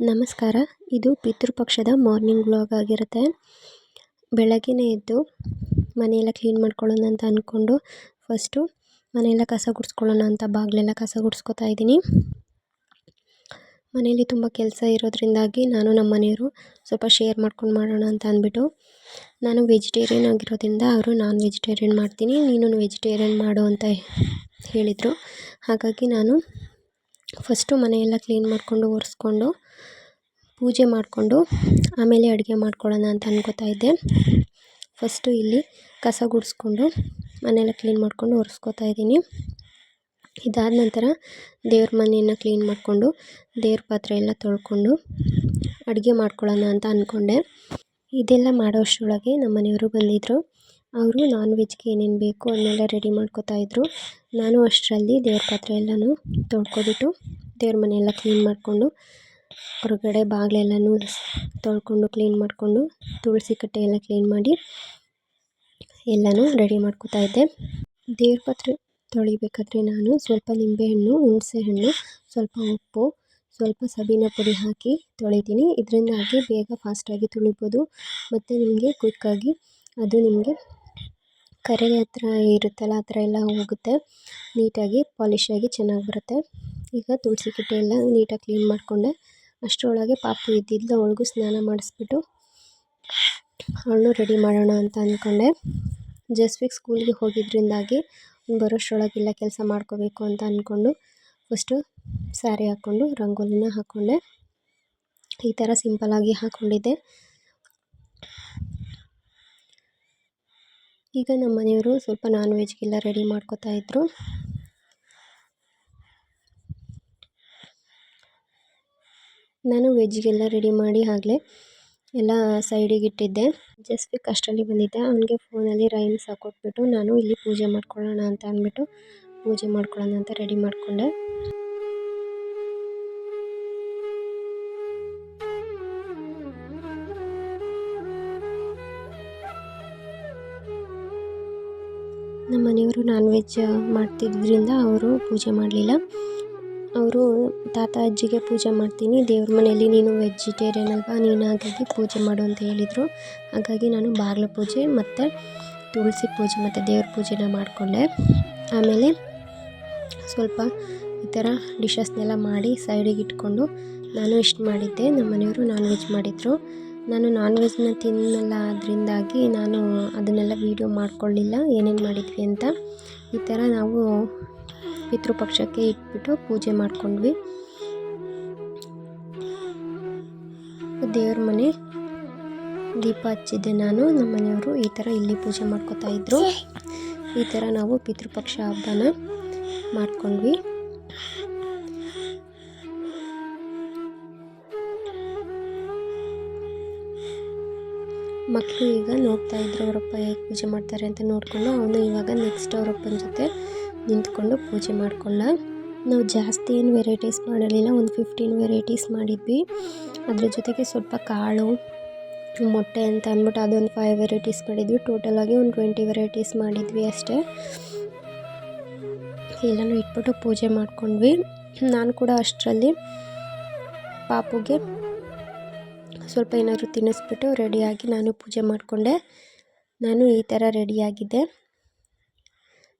ನಮಸ್ಕಾರ. ಇದು ಪಿತೃಪಕ್ಷದ morning vlog ಆಗಿರುತ್ತೆ. ಬೆಳಗ್ಗೆನೇ ಎದ್ದು ಮನೆಯೆಲ್ಲ ಕ್ಲೀನ್ ಮಾಡ್ಕೊಳ್ಳೋಣ ಅಂತ ಅಂದ್ಕೊಂಡು ಫಸ್ಟು ಮನೆಯೆಲ್ಲ ಕಸ ಗುಡಿಸ್ಕೊಳ್ಳೋಣ ಅಂತ ಬಾಗಿಲೆಲ್ಲ ಕಸ ಗುಡಿಸ್ಕೊತಾ ಇದ್ದೀನಿ. ಮನೆಯಲ್ಲಿ ತುಂಬ ಕೆಲಸ ಇರೋದ್ರಿಂದಾಗಿ ನಾನು ನಮ್ಮ ಮನೆಯವರು ಸ್ವಲ್ಪ ಶೇರ್ ಮಾಡ್ಕೊಂಡು ಮಾಡೋಣ ಅಂತ ಅಂದ್ಬಿಟ್ಟು ನಾನು ವೆಜಿಟೇರಿಯನ್ ಆಗಿರೋದ್ರಿಂದ ಅವರು ನಾನ್ ವೆಜಿಟೇರಿಯನ್ ಮಾಡ್ತೀನಿ, ನೀನು ವೆಜಿಟೇರಿಯನ್ ಮಾಡು ಅಂತ ಹೇಳಿದರು. ಹಾಗಾಗಿ ನಾನು ಫಸ್ಟು ಮನೆಯೆಲ್ಲ ಕ್ಲೀನ್ ಮಾಡಿಕೊಂಡು, ಒರೆಸ್ಕೊಂಡು, ಪೂಜೆ ಮಾಡಿಕೊಂಡು, ಆಮೇಲೆ ಅಡುಗೆ ಮಾಡ್ಕೊಳ್ಳೋಣ ಅಂತ ಅನ್ಕೋತಾ ಇದ್ದೆ. ಫಸ್ಟು ಇಲ್ಲಿ ಕಸ ಗುಡಿಸ್ಕೊಂಡು, ಮನೆಯೆಲ್ಲ ಕ್ಲೀನ್ ಮಾಡಿಕೊಂಡು ಒರೆಸ್ಕೋತಾ ಇದ್ದೀನಿ. ಇದಾದ ನಂತರ ದೇವ್ರ ಮನೆಯನ್ನು ಕ್ಲೀನ್ ಮಾಡಿಕೊಂಡು, ದೇವ್ರ ಪಾತ್ರೆ ಎಲ್ಲ ತೊಳ್ಕೊಂಡು ಅಡುಗೆ ಮಾಡ್ಕೊಳ್ಳೋಣ ಅಂತ ಅಂದ್ಕೊಂಡೆ ಇದೆಲ್ಲ ಮಾಡೋ ಅಷ್ಟರೊಳಗೆ ನಮ್ಮ ಮನೆಯವರು ಬಂದಿದ್ದರು ಅವರು ನಾನ್ ವೆಜ್ಗೆ ಏನೇನು ಬೇಕು ಅದನ್ನೆಲ್ಲ ರೆಡಿ ಮಾಡ್ಕೋತಾ ಇದ್ದರು ನಾನು ಅಷ್ಟರಲ್ಲಿ ದೇವ್ರ ಪಾತ್ರೆ ಎಲ್ಲನೂ ತೊಳ್ಕೊಬಿಟ್ಟು ದೇವ್ರ ಮನೆಯೆಲ್ಲ ಕ್ಲೀನ್ ಮಾಡಿಕೊಂಡು, ಹೊರಗಡೆ ಬಾಗಿಲೆಲ್ಲನೂ ತೊಳ್ಕೊಂಡು ಕ್ಲೀನ್ ಮಾಡಿಕೊಂಡು, ತುಳಸಿ ಕಟ್ಟೆ ಎಲ್ಲ ಕ್ಲೀನ್ ಮಾಡಿ ಎಲ್ಲನೂ ರೆಡಿ ಮಾಡ್ಕೋತಾ ಇದ್ದೆ. ದೇವ್ರ ಪಾತ್ರೆ ತೊಳಿಬೇಕಾದ್ರೆ ನಾನು ಸ್ವಲ್ಪ ನಿಂಬೆಹಣ್ಣು ಹುಣಸೆಹಣ್ಣು ಸ್ವಲ್ಪ ಉಪ್ಪು, ಸ್ವಲ್ಪ ಸಬೀನ ಪುಡಿ ಹಾಕಿ ತೊಳಿತೀನಿ. ಇದರಿಂದಾಗಿ ಬೇಗ ಫಾಸ್ಟಾಗಿ ತುಳಿಬೋದು. ಮತ್ತು ನಿಮಗೆ ಕ್ವಿಕ್ಕಾಗಿ ಅದು ನಿಮಗೆ ಕರೆ ಹತ್ರ ಇರುತ್ತಲ್ಲ, ಆ ಥರ ಎಲ್ಲ ಹೋಗುತ್ತೆ. ನೀಟಾಗಿ ಪಾಲಿಶಾಗಿ ಚೆನ್ನಾಗಿ ಬರುತ್ತೆ. ಈಗ ತುಳಸಿ ಕಟ್ಟೆ ಎಲ್ಲ ನೀಟಾಗಿ ಕ್ಲೀನ್ ಮಾಡಿಕೊಂಡೆ. ಅಷ್ಟರೊಳಗೆ ಪಾಪು ಇದ್ದಿದ್ಲು ಅವಳಿಗೂ ಸ್ನಾನ ಮಾಡಿಸ್ಬಿಟ್ಟು ಅವಳನ್ನು ರೆಡಿ ಮಾಡೋಣ ಅಂತ ಅಂದ್ಕೊಂಡೆ. ಜಸ್ವಿಕ್ ಸ್ಕೂಲ್ಗೆ ಹೋಗಿದ್ದರಿಂದಾಗಿ ಬರೋಷ್ಟರೊಳಗೆಲ್ಲ, ಕೆಲಸ ಮಾಡ್ಕೋಬೇಕು ಅಂತ ಅಂದ್ಕೊಂಡು ಫಸ್ಟು ಸ್ಯಾರಿ ಹಾಕ್ಕೊಂಡು, ರಂಗೋಲಿನ ಹಾಕ್ಕೊಂಡೆ. ಈ ಥರ ಸಿಂಪಲಾಗಿ ಹಾಕ್ಕೊಂಡಿದ್ದೆ. ಈಗ ನಮ್ಮ ಮನೆಯವರು ಸ್ವಲ್ಪ ನಾನ್ ವೆಜ್ಗೆಲ್ಲ ರೆಡಿ ಮಾಡ್ಕೋತಾ ಇದ್ದರು ನಾನು ವೆಜ್ಗೆಲ್ಲ ರೆಡಿ ಮಾಡಿ ಆಗಲೇ ಎಲ್ಲ ಸೈಡಿಗೆ ಇಟ್ಟಿದ್ದೆ. ಜಸ್ಟ್ ಅಷ್ಟರಲ್ಲಿ ಬಂದಿದ್ದೆ. ಅವನಿಗೆ ಫೋನಲ್ಲಿ ರೈಮ್ಸ್ ಹಾಕೊಟ್ಬಿಟ್ಟು, ನಾನು ಇಲ್ಲಿ ಪೂಜೆ ಮಾಡ್ಕೊಳ್ಳೋಣ ಅಂತ ಅಂದ್ಬಿಟ್ಟು, ಪೂಜೆ ಮಾಡ್ಕೊಳ್ಳೋಣ ಅಂತ ರೆಡಿ ಮಾಡಿಕೊಂಡೆ. ನಮ್ಮ ಮನೆಯವರು ನಾನ್ ವೆಜ್ ಮಾಡ್ತಿದ್ದರಿಂದ ಅವರು ಪೂಜೆ ಮಾಡಲಿಲ್ಲ. ಅವರು ತಾತ ಅಜ್ಜಿಗೆ ಪೂಜೆ ಮಾಡ್ತೀನಿ, ದೇವ್ರ ಮನೆಯಲ್ಲಿ ನೀನು ವೆಜಿಟೇರಿಯನ್ ಅಲ್ವಾ, ನೀನು ಹಾಗಾಗಿ ಪೂಜೆ ಮಾಡು ಅಂತ ಹೇಳಿದರು. ಹಾಗಾಗಿ ನಾನು ಬಾಗಿಲು ಪೂಜೆ ಮತ್ತು ತುಳಸಿ ಪೂಜೆ ಮತ್ತು ದೇವ್ರ ಪೂಜೆನ ಮಾಡಿಕೊಂಡೆ. ಆಮೇಲೆ ಸ್ವಲ್ಪ ಈ ಥರ ಡಿಶಸ್ನೆಲ್ಲ ಮಾಡಿ ಸೈಡಿಗೆ ಇಟ್ಕೊಂಡು ನಾನು ಇಷ್ಟು ಮಾಡಿದ್ದೆ. ನಮ್ಮ ಮನೆಯವರು ನಾನ್ ವೆಜ್ ಮಾಡಿದರು. ನಾನು ನಾನ್ ವೆಜ್ನ ತಿನ್ನಲ್ಲ ಅದರಿಂದಾಗಿ ನಾನು ಅದನ್ನೆಲ್ಲ ವೀಡಿಯೋ ಮಾಡಿಕೊಳ್ಳಿಲ್ಲ. ಏನೇನು ಮಾಡಿದ್ವಿ ಅಂತ? ಈ ಥರ ನಾವು ಪಿತೃಪಕ್ಷಕ್ಕೆ ಇಟ್ಬಿಟ್ಟು ಪೂಜೆ ಮಾಡ್ಕೊಂಡ್ವಿ. ದೇವ್ರ ಮನೆ ದೀಪ ಹಚ್ಚಿದ್ದೆ ನಾನು. ನಮ್ಮ ಮನೆಯವರು ಈ ಥರ ಇಲ್ಲಿ ಪೂಜೆ ಮಾಡ್ಕೋತಾ ಇದ್ರು. ಈ ಥರ ನಾವು ಪಿತೃಪಕ್ಷ ಹಬ್ಬನ ಮಾಡ್ಕೊಂಡ್ವಿ. ಮಕ್ಕಳು ಈಗ ನೋಡ್ತಾ ಇದ್ರು ಅವರಪ್ಪ ಹೇಗೆ ಪೂಜೆ ಮಾಡ್ತಾರೆ ಅಂತ ನೋಡಿಕೊಂಡು ಅವನು ಇವಾಗ ನೆಕ್ಸ್ಟ್ ಅವರಪ್ಪನ ಜೊತೆ ನಿಂತ್ಕೊಂಡು ಪೂಜೆ ಮಾಡಿಕೊಂಡ. ನಾವು ಜಾಸ್ತಿ ಏನು ವೆರೈಟೀಸ್ ಮಾಡಲಿಲ್ಲ ಒಂದು ಫಿಫ್ಟೀನ್ ವೆರೈಟೀಸ್ ಮಾಡಿದ್ವಿ. ಅದ್ರ ಜೊತೆಗೆ ಸ್ವಲ್ಪ ಕಾಳು, ಮೊಟ್ಟೆ ಅಂತ ಅಂದ್ಬಿಟ್ಟು ಅದೊಂದು ಫೈವ್ ವೆರೈಟೀಸ್ ಮಾಡಿದ್ವಿ. ಟೋಟಲ್ ಆಗಿ ಒಂದು ಟ್ವೆಂಟಿ ವೆರೈಟೀಸ್ ಮಾಡಿದ್ವಿ ಅಷ್ಟೇ. ಎಲ್ಲನೂ ಇಟ್ಬಿಟ್ಟು ಪೂಜೆ ಮಾಡ್ಕೊಂಡ್ವಿ. ನಾನು ಕೂಡ ಅಷ್ಟರಲ್ಲಿ ಪಾಪುಗೆ ಸ್ವಲ್ಪ ಏನಾದರೂ ತಿನ್ನಿಸ್ಬಿಟ್ಟು ರೆಡಿಯಾಗಿ ನಾನು ಪೂಜೆ ಮಾಡಿಕೊಂಡೆ. ನಾನು ಈ ಥರ ರೆಡಿಯಾಗಿದ್ದೆ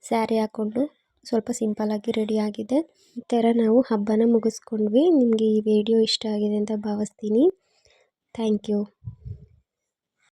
ಸ್ಯಾರಿ ಹಾಕ್ಕೊಂಡು ಸ್ವಲ್ಪ ಸಿಂಪಲ್ಲಾಗಿ ರೆಡಿಯಾಗಿದೆ. ಈ ಥರ ನಾವು ಹಬ್ಬನ ಮುಗಿಸ್ಕೊಂಡ್ವಿ. ನಿಮಗೆ ಈ ವಿಡಿಯೋ ಇಷ್ಟ ಆಗಿದೆ ಅಂತ ಭಾವಿಸ್ತೀನಿ. Thank you.